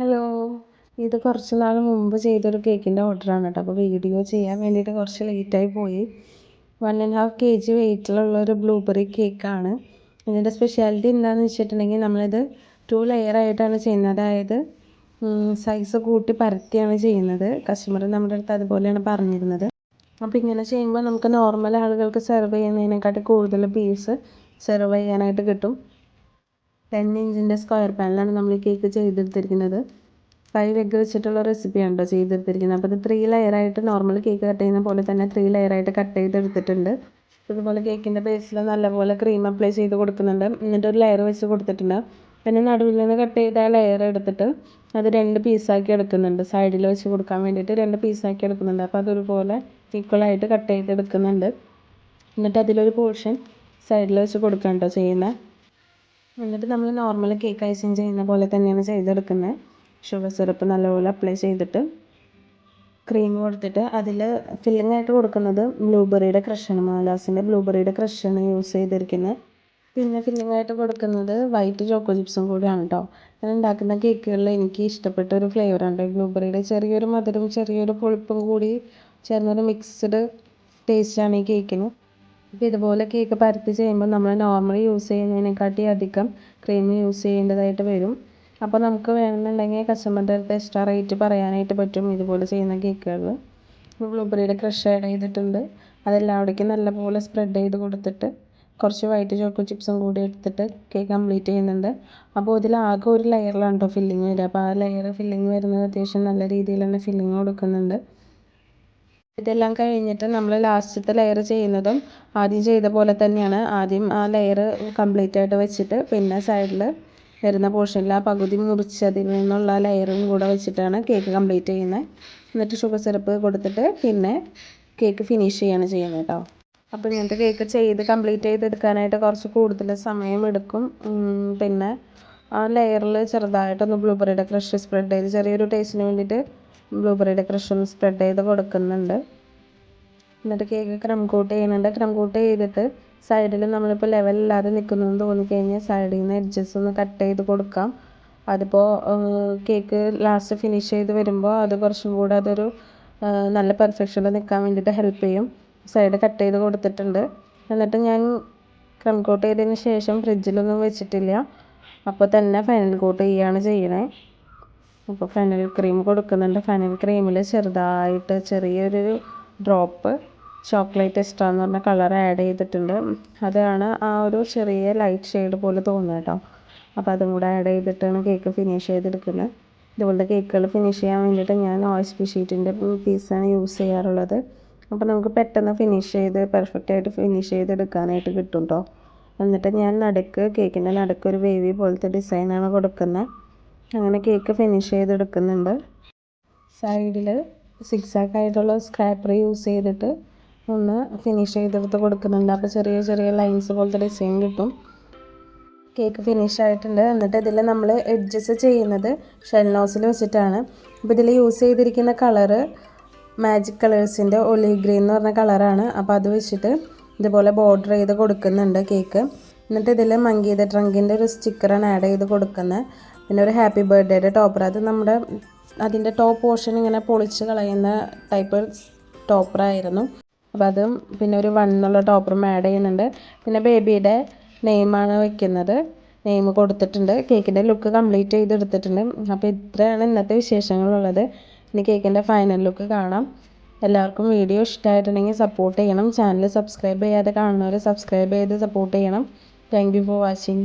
Hello. ഇത് കുറച്ച് നാൾ മുമ്പ് ചെയ്തൊരു കേക്കിന്റെ ഓർഡറാണ് കേട്ടോ. അപ്പോൾ വീഡിയോ ചെയ്യാൻ വേണ്ടിയിട്ട് കുറച്ച് ലേറ്റായി പോയി. One and half K G വെയിറ്റിലുള്ള ഒരു ബ്ലൂബെറി കേക്കാണ് ഇതിന്റെ സ്പെഷ്യാലിറ്റി എന്താണെന്ന് വെച്ചിട്ടുണ്ടെങ്കിൽ നമ്മളിത് ടു ലെയർ ആയിട്ടാണ് ചെയ്യുന്നത്. അതായത് സൈസ് കൂട്ടി പരത്തിയാണ് ചെയ്യുന്നത്. കസ്റ്റമർ നമ്മുടെ അടുത്ത് അതുപോലെയാണ് പറഞ്ഞിരുന്നത്. അപ്പോൾ ഇങ്ങനെ ചെയ്യുമ്പോൾ നമുക്ക് നോർമൽ ആളുകൾക്ക് സെർവ് ചെയ്യുന്നതിനെക്കാട്ടി കൂടുതൽ പീസ് സെർവ് ചെയ്യാനായിട്ട് കിട്ടും. ടെൻ ഇഞ്ചിന്റെ സ്ക്വയർ പാനിലാണ് നമ്മൾ ഈ കേക്ക് ചെയ്തെടുത്തിരിക്കുന്നത്. ഫൈവ് എഗ്ഗ് വെച്ചിട്ടുള്ള റെസിപ്പിയാണ് കേട്ടോ ചെയ്തെടുത്തിരിക്കുന്നത്. അപ്പോൾ ഇത് ത്രീ ലെയറായിട്ട് നോർമൽ കേക്ക് കട്ട് ചെയ്യുന്ന പോലെ തന്നെ ത്രീ ലെയറായിട്ട് കട്ട് ചെയ്തെടുത്തിട്ടുണ്ട്. ഇതുപോലെ കേക്കിന്റെ ബേസിൽ നല്ലപോലെ ക്രീം അപ്ലൈ ചെയ്ത് കൊടുക്കുന്നുണ്ട്. എന്നിട്ട് ഒരു ലെയർ വെച്ച് കൊടുത്തിട്ടുണ്ട്. പിന്നെ നടുവിൽ നിന്ന് കട്ട് ചെയ്ത ലെയർ എടുത്തിട്ട് അത് രണ്ട് പീസാക്കി എടുക്കുന്നുണ്ട്. സൈഡിൽ വെച്ച് കൊടുക്കാൻ വേണ്ടിയിട്ട് രണ്ട് പീസാക്കി എടുക്കുന്നുണ്ട്. അപ്പോൾ അതൊരുപോലെ ഈക്വലായിട്ട് കട്ട് ചെയ്തെടുക്കുന്നുണ്ട്. എന്നിട്ട് അതിലൊരു പോർഷൻ സൈഡിൽ വെച്ച് കൊടുക്കാം കേട്ടോ ചെയ്യുന്നത്. എന്നിട്ട് നമ്മൾ നോർമൽ കേക്ക് ഐസിങ് ചെയ്യുന്ന പോലെ തന്നെയാണ് ചെയ്തെടുക്കുന്നത്. ഷുഗർ സിറപ്പ് നല്ലപോലെ അപ്ലൈ ചെയ്തിട്ട് ക്രീം കൊടുത്തിട്ട് അതിൽ ഫില്ലിംഗ് ആയിട്ട് കൊടുക്കുന്നത് ബ്ലൂബെറിയുടെ ക്രഷാണ് മാലാസിന്റെ ബ്ലൂബെറിയുടെ ക്രഷാണ് യൂസ് ചെയ്തിരിക്കുന്നത്. പിന്നെ ഫില്ലിംഗ് ആയിട്ട് കൊടുക്കുന്നത് വൈറ്റ് ചോക്കോ ചിപ്സും കൂടിയാണ് കേട്ടോ ഞാൻ ഉണ്ടാക്കുന്ന കേക്കുകളിൽ എനിക്ക് ഇഷ്ടപ്പെട്ട ഒരു ഫ്ലേവറാണ് ബ്ലൂബെറിയുടെ ചെറിയൊരു മധുരം ചെറിയൊരു പുളിപ്പും കൂടി ചേർന്നൊരു മിക്സ്ഡ് ടേസ്റ്റാണ് ഈ കേക്കിന് അപ്പോൾ ഇതുപോലെ കേക്ക് പരത്തി ചെയ്യുമ്പോൾ നമ്മൾ നോർമലി യൂസ് ചെയ്യുന്നതിനെക്കാട്ടി അധികം ക്രീം യൂസ് ചെയ്യേണ്ടതായിട്ട് വരും. അപ്പോൾ നമുക്ക് വേണമെന്നുണ്ടെങ്കിൽ കസ്റ്റമറുടെ അടുത്ത് എക്സ്ട്രാ റേറ്റ് പറയാനായിട്ട് പറ്റും ഇതുപോലെ ചെയ്യുന്ന കേക്കുകളിൽ ബ്ലൂബെറിയുടെ ക്രഷ് ആഡ് ചെയ്തിട്ടുണ്ട്. അതെല്ലാവിടേക്കും നല്ലപോലെ സ്പ്രെഡ് ചെയ്ത് കൊടുത്തിട്ട് കുറച്ച് വൈറ്റ് ചോക്കോ ചിപ്സും കൂടി എടുത്തിട്ട് കേക്ക് കംപ്ലീറ്റ് ചെയ്യുന്നുണ്ട്. അപ്പോൾ ഇതിൽ ആകെ ഒരു ലെയറിലാണ് കേട്ടോ ഫില്ലിങ് വരിക. അപ്പോൾ ആ ലെയർ ഫില്ലിങ് വരുന്നത് അത്യാവശ്യം നല്ല രീതിയിൽ തന്നെ ഫില്ലിങ് കൊടുക്കുന്നുണ്ട്. ഇതെല്ലാം കഴിഞ്ഞിട്ട് നമ്മൾ ലാസ്റ്റത്തെ ലെയർ ചെയ്യുന്നതും ആദ്യം ചെയ്ത പോലെ തന്നെയാണ്. ആദ്യം ആ ലെയർ കംപ്ലീറ്റ് ആയിട്ട് വെച്ചിട്ട് പിന്നെ സൈഡിൽ വരുന്ന പോർഷനിൽ ആ പകുതി മുറിച്ചതിൽ നിന്നുള്ള ലെയറും കൂടെ വെച്ചിട്ടാണ് കേക്ക് കംപ്ലീറ്റ് ചെയ്യുന്നത്. എന്നിട്ട് ഷുഗർ സിറപ്പ് കൊടുത്തിട്ട് പിന്നെ കേക്ക് ഫിനിഷ് ചെയ്യാണ് ചെയ്യുന്നത് കേട്ടോ അപ്പോൾ ഇങ്ങനത്തെ കേക്ക് ചെയ്ത് കംപ്ലീറ്റ് ചെയ്തെടുക്കാനായിട്ട് കുറച്ച് കൂടുതൽ സമയം എടുക്കും. പിന്നെ ആ ലെയറിൽ ചെറുതായിട്ടൊന്ന് ബ്ലൂബെറിയുടെ ക്രഷ് സ്പ്രെഡ് ചെയ്ത് ചെറിയൊരു ടേസ്റ്റിന് വേണ്ടിയിട്ട് ബ്ലൂബെറിയുടെ ക്രഷ് ഒന്ന് സ്പ്രെഡ് ചെയ്ത് കൊടുക്കുന്നുണ്ട്. എന്നിട്ട് കേക്ക് ക്രം കോട്ട് ചെയ്യുന്നുണ്ട്. ക്രം കോട്ട് ചെയ്തിട്ട് സൈഡിൽ നമ്മളിപ്പോൾ ലെവലില്ലാതെ നിൽക്കുന്നതെന്ന് തോന്നിക്കഴിഞ്ഞാൽ സൈഡിൽ നിന്ന് എഡ്ജസ് ഒന്ന് കട്ട് ചെയ്ത് കൊടുക്കാം. അതിപ്പോൾ കേക്ക് ലാസ്റ്റ് ഫിനിഷ് ചെയ്ത് വരുമ്പോൾ അത് കുറച്ചും കൂടെ അതൊരു നല്ല പെർഫെക്ഷനിൽ നിൽക്കാൻ വേണ്ടിയിട്ട് ഹെൽപ്പ് ചെയ്യും. സൈഡ് കട്ട് ചെയ്ത് കൊടുത്തിട്ടുണ്ട്. എന്നിട്ട് ഞാൻ ക്രം കോട്ട് ചെയ്തതിന് ശേഷം ഫ്രിഡ്ജിലൊന്നും വെച്ചിട്ടില്ല. അപ്പോൾ തന്നെ ഫൈനൽ കോട്ട് ചെയ്യുകയാണ് ചെയ്യണേ. അപ്പോൾ ഫൈനൽ ക്രീം കൊടുക്കുന്നുണ്ട്. ഫൈനൽ ക്രീമിൽ ചെറുതായിട്ട് ചെറിയൊരു ഡ്രോപ്പ് ചോക്ലേറ്റ് എക്സ്ട്രാ എന്ന് പറഞ്ഞ കളർ ആഡ് ചെയ്തിട്ടുണ്ട്. അതാണ് ആ ഒരു ചെറിയ ലൈറ്റ് ഷെയ്ഡ് പോലെ തോന്നുന്നത് കേട്ടോ. അപ്പോൾ അതും കൂടെ ആഡ് ചെയ്തിട്ടാണ് കേക്ക് ഫിനിഷ് ചെയ്തെടുക്കുന്നത്. ഇതുപോലത്തെ കേക്കുകൾ ഫിനിഷ് ചെയ്യാൻ വേണ്ടിയിട്ട് ഞാൻ ഓയിസ് ഷീറ്റിന്റെ പീസാണ് യൂസ് ചെയ്യാറുള്ളത്. അപ്പോൾ നമുക്ക് പെട്ടെന്ന് ഫിനിഷ് ചെയ്ത് പെർഫെക്റ്റ് ആയിട്ട് ഫിനിഷ് ചെയ്തെടുക്കാനായിട്ട് കിട്ടും കേട്ടോ എന്നിട്ട് ഞാൻ നടുക്ക് കേക്കിന്റെ നടുക്ക് ഒരു വേവി പോലത്തെ ഡിസൈനാണ് കൊടുക്കുന്നത്. അങ്ങനെ കേക്ക് ഫിനിഷ് ചെയ്തെടുക്കുന്നുണ്ട്. സൈഡിൽ സിക്സ് ആക്ക് ആയിട്ടുള്ള സ്ക്രാപ്പർ യൂസ് ചെയ്തിട്ട് ഒന്ന് ഫിനിഷ് ചെയ്തെടുത്ത് കൊടുക്കുന്നുണ്ട്. അപ്പോൾ ചെറിയ ചെറിയ ലൈൻസ് പോലത്തെ ഡിസൈൻ കിട്ടും. കേക്ക് ഫിനിഷ് ആയിട്ടുണ്ട്. എന്നിട്ട് ഇതിൽ നമ്മൾ എഡ്ജസ് ചെയ്യുന്നത് ഷെൽ നോസിൽ വെച്ചിട്ടാണ്. അപ്പോൾ ഇതിൽ യൂസ് ചെയ്തിരിക്കുന്ന കളറ് മാജിക് കളേഴ്സിന്റെ ഒലി ഗ്രീൻ എന്ന് പറഞ്ഞ കളറാണ് അപ്പോൾ അത് വെച്ചിട്ട് ഇതുപോലെ ബോർഡർ ചെയ്ത് കൊടുക്കുന്നുണ്ട് കേക്ക് എന്നിട്ട് ഇതിൽ മങ്കീത ട്രങ്കിന്റെ ഒരു സ്റ്റിക്കറാണ് ആഡ് ചെയ്ത് കൊടുക്കുന്നത് പിന്നെ ഒരു ഹാപ്പി ബർത്ത്ഡേയുടെ ടോപ്പർ അത് നമ്മുടെ അതിന്റെ ടോപ്പ് പോർഷൻ ഇങ്ങനെ പൊളിച്ച് കളയുന്ന ടൈപ്പ് ടോപ്പറായിരുന്നു അപ്പോൾ അതും പിന്നെ ഒരു വൺ എന്നുള്ള ടോപ്പറും ആഡ് ചെയ്യുന്നുണ്ട്. പിന്നെ ബേബിയുടെ നെയിമാണ് വെക്കുന്നത്. നെയിം കൊടുത്തിട്ടുണ്ട്. കേക്കിന്റെ ലുക്ക് കംപ്ലീറ്റ് ചെയ്തെടുത്തിട്ടുണ്ട്. അപ്പോൾ ഇത്രയാണ് ഇന്നത്തെ വിശേഷങ്ങളുള്ളത്. ഇനി കേക്കിന്റെ ഫൈനൽ ലുക്ക് കാണാം. എല്ലാവർക്കും വീഡിയോ ഇഷ്ടമായിട്ടുണ്ടെങ്കിൽ സപ്പോർട്ട് ചെയ്യണം. ചാനൽ സബ്സ്ക്രൈബ് ചെയ്യാതെ കാണുന്നവർ സബ്സ്ക്രൈബ് ചെയ്ത് സപ്പോർട്ട് ചെയ്യണം. Thank you for watching